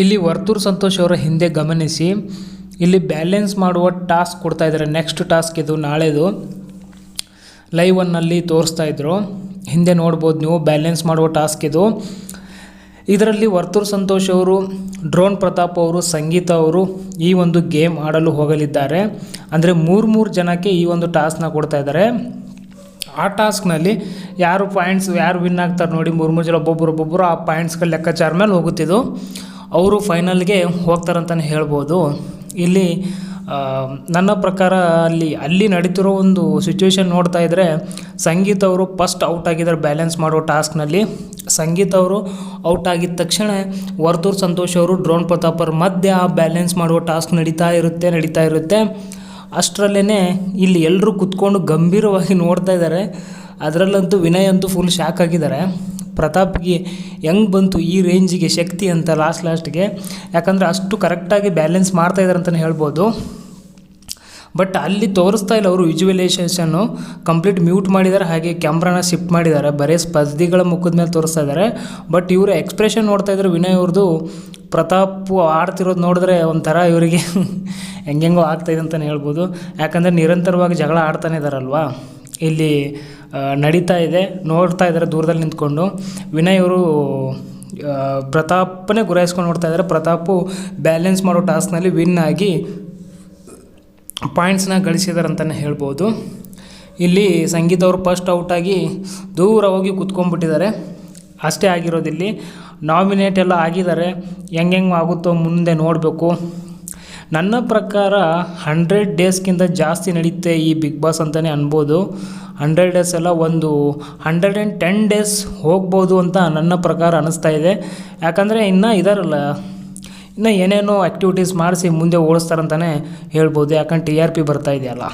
ಇಲ್ಲಿ ವರ್ತೂರ್ ಸಂತೋಷ್ ಅವರ ಹಿಂದೆ ಗಮನಿಸಿ, ಇಲ್ಲಿ ಬ್ಯಾಲೆನ್ಸ್ ಮಾಡುವ ಟಾಸ್ಕ್ ಕೊಡ್ತಾ ಇದ್ದಾರೆ. ನೆಕ್ಸ್ಟ್ ಟಾಸ್ಕ್ ಇದು, ನಾಳೆದು ಲೈವ್ ಒನ್ನಲ್ಲಿ ತೋರಿಸ್ತಾ ಇದ್ರು. ಹಿಂದೆ ನೋಡ್ಬೋದು ನೀವು ಬ್ಯಾಲೆನ್ಸ್ ಮಾಡುವ ಟಾಸ್ಕ್ ಇದು. ಇದರಲ್ಲಿ ವರ್ತೂರ್ ಸಂತೋಷ್ ಅವರು, ಡ್ರೋನ್ ಪ್ರತಾಪ್ ಅವರು, ಸಂಗೀತ ಅವರು ಈ ಒಂದು ಗೇಮ್ ಆಡಲು ಹೋಗಲಿದ್ದಾರೆ. ಅಂದರೆ ಮೂರು ಮೂರು ಜನಕ್ಕೆ ಈ ಒಂದು ಟಾಸ್ಕ್ನ ಕೊಡ್ತಾ ಇದ್ದಾರೆ. ಆ ಟಾಸ್ಕ್ನಲ್ಲಿ ಯಾರು ಪಾಯಿಂಟ್ಸ್ ಯಾರು ವಿನ್ ಆಗ್ತಾರೆ ನೋಡಿ, ಮೂರು ಮೂರು ಜನ ಒಬ್ಬೊಬ್ಬರು ಒಬ್ಬೊಬ್ಬರು ಆ ಪಾಯಿಂಟ್ಸ್ಗಳ ಲೆಕ್ಕಾಚಾರ ಮೇಲೆ ಹೋಗುತ್ತಿದ್ದು. ಅವರು ಫೈನಲ್ಗೆ ಹೋಗ್ತಾರಂತಲೇ ಹೇಳ್ಬೋದು. ಇಲ್ಲಿ ನನ್ನ ಪ್ರಕಾರ ಅಲ್ಲಿ ಅಲ್ಲಿ ನಡೀತಿರೋ ಒಂದು ಸಿಚುವೇಶನ್ ನೋಡ್ತಾ ಇದ್ದರೆ ಸಂಗೀತ ಅವರು ಫಸ್ಟ್ ಔಟ್ ಆಗಿದ್ದಾರೆ ಬ್ಯಾಲೆನ್ಸ್ ಮಾಡೋ ಟಾಸ್ಕ್ನಲ್ಲಿ ಸಂಗೀತ ಅವರು ಔಟ್ ಆಗಿದ ತಕ್ಷಣ ವರ್ತೂರ್ ಸಂತೋಷ್ ಅವರು, ಡ್ರೋನ್ ಪ್ರತಾಪರ್ ಮಧ್ಯೆ ಆ ಬ್ಯಾಲೆನ್ಸ್ ಮಾಡುವ ಟಾಸ್ಕ್ ನಡೀತಾ ಇರುತ್ತೆ ನಡೀತಾ ಇರುತ್ತೆ. ಅಷ್ಟರಲ್ಲೇ ಇಲ್ಲಿ ಎಲ್ಲರೂ ಕುತ್ಕೊಂಡು ಗಂಭೀರವಾಗಿ ನೋಡ್ತಾ ಇದ್ದಾರೆ. ಅದರಲ್ಲಂತೂ ವಿನಯ್ ಅಂತೂ ಫುಲ್ ಶಾಕ್ ಆಗಿದ್ದಾರೆ. ಪ್ರತಾಪ್ಗೆ ಹೆಂಗೆ ಬಂತು ಈ ರೇಂಜಿಗೆ ಶಕ್ತಿ ಅಂತ ಲಾಸ್ಟ್ ಲಾಸ್ಟ್ಗೆ ಯಾಕಂದರೆ ಅಷ್ಟು ಕರೆಕ್ಟಾಗಿ ಬ್ಯಾಲೆನ್ಸ್ ಮಾಡ್ತಾ ಇದ್ದಾರೆ ಅಂತಲೇ ಹೇಳ್ಬೋದು. ಬಟ್ ಅಲ್ಲಿ ತೋರಿಸ್ತಾ ಇಲ್ಲ ಅವರು ವಿಜುವಲೈಸೇಷನ್ನು ಕಂಪ್ಲೀಟ್ ಮ್ಯೂಟ್ ಮಾಡಿದ್ದಾರೆ, ಹಾಗೆ ಕ್ಯಾಮ್ರಾನ ಶಿಫ್ಟ್ ಮಾಡಿದ್ದಾರೆ. ಬರೀ ಸ್ಪರ್ಧಿಗಳ ಮುಖದ ಮೇಲೆ ತೋರಿಸ್ತಾ ಇದ್ದಾರೆ. ಬಟ್ ಇವರ ಎಕ್ಸ್ಪ್ರೆಷನ್ ನೋಡ್ತಾ ಇದ್ದಾರೆ ವಿನಯ್ ಅವ್ರದ್ದು ಪ್ರತಾಪ್ ಆಡ್ತಿರೋದು ನೋಡಿದ್ರೆ ಒಂಥರ ಇವರಿಗೆ ಹೆಂಗೆಂಗೋ ಆಗ್ತಾಯಿದೆ ಅಂತಲೇ ಹೇಳ್ಬೋದು. ಯಾಕಂದರೆ ನಿರಂತರವಾಗಿ ಜಗಳ ಆಡ್ತಾನೆ ಇದ್ದಾರಲ್ವಾ ಇಲ್ಲಿ ನಡೀತಾ ಇದೆ. ನೋಡ್ತಾ ಇದ್ದಾರೆ ದೂರದಲ್ಲಿ ನಿಂತ್ಕೊಂಡು. ವಿನಯ್ ಅವರು ಪ್ರತಾಪನೇ ಗುರಾಯಿಸ್ಕೊಂಡು ನೋಡ್ತಾ ಇದ್ದಾರೆ ಪ್ರತಾಪು ಬ್ಯಾಲೆನ್ಸ್ ಮಾಡೋ ಟಾಸ್ಕ್ನಲ್ಲಿ ವಿನ್ ಆಗಿ ಪಾಯಿಂಟ್ಸ್ನ ಗಳಿಸಿದ್ದಾರೆ ಅಂತಲೇ ಹೇಳ್ಬೋದು. ಇಲ್ಲಿ ಸಂಗೀತ ಅವರು ಫಸ್ಟ್ ಔಟಾಗಿ ದೂರ ಹೋಗಿ ಕುತ್ಕೊಂಡ್ಬಿಟ್ಟಿದ್ದಾರೆ. ಅಷ್ಟೇ ಆಗಿರೋದಿಲ್ಲಿ ನಾಮಿನೇಟ್ ಎಲ್ಲ ಆಗಿದ್ದಾರೆ. ಹೆಂಗೆ ಆಗುತ್ತೋ ಮುಂದೆ ನೋಡಬೇಕು. ನನ್ನ ಪ್ರಕಾರ ಹಂಡ್ರೆಡ್ ಡೇಸ್ಗಿಂತ ಜಾಸ್ತಿ ನಡೆಯುತ್ತೆ ಈ ಬಿಗ್ ಬಾಸ್ ಅಂತಲೇ ಅನ್ಬೋದು. ಹಂಡ್ರೆಡ್ ಡೇಸ್ ಎಲ್ಲ ಒಂದು ಹಂಡ್ರೆಡ್ ಆ್ಯಂಡ್ ಟೆನ್ ಡೇಸ್ ಹೋಗ್ಬೋದು ಅಂತ ನನ್ನ ಪ್ರಕಾರ ಅನ್ನಿಸ್ತಾ ಇದೆ. ಯಾಕಂದರೆ ಇನ್ನೂ ಇದಾರಲ್ಲ, ಇನ್ನು ಏನೇನೋ ಆ್ಯಕ್ಟಿವಿಟೀಸ್ ಮಾಡಿಸಿ ಮುಂದೆ ಓಡಿಸ್ತಾರಂತಲೇ ಹೇಳ್ಬೋದು. ಯಾಕಂದ್ರೆ ಟಿ ಆರ್ ಪಿ ಬರ್ತಾ ಇದೆಯಲ್ಲ.